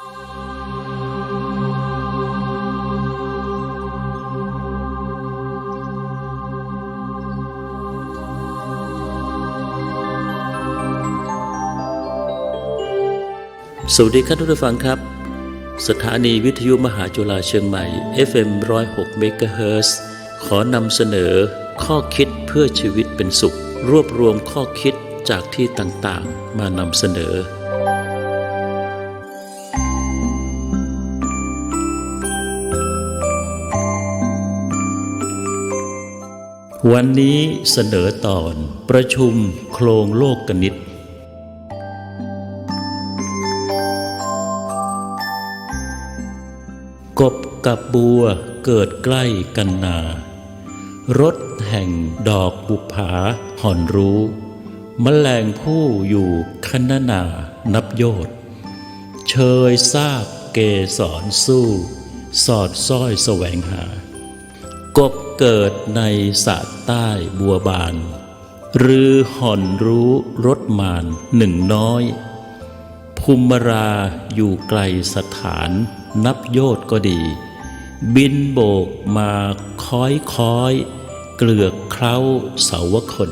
สวัสดีครับทุกท่านฟังครับ สถานีวิทยุมหาจุฬาเชียงใหม่ FM 106เมกะเฮิรตซ์ขอนำเสนอข้อคิดเพื่อชีวิตเป็นสุข รวบรวมข้อคิดจากที่ต่างๆ มานำเสนอ วันนี้เสนอตอนประชุมโครงโลกกนิต กบกับบัวเกิดใกล้กันนา รถแห่งดอกบุภาห่อนรู้มแมลงผู้อยู่คันนานับโยชน์เชยทราบเกสรสู้ สอดซ้อยแสวงหา กบ เกิดในสระใต้บัวบาน หรือห่อนรู้รถมานหนึ่งน้อย ภูมิราอยู่ไกลสถานนับโยชน์ก็ดี บินโบกมาค้อยค้อย เกลือกเคล้าเสาวคน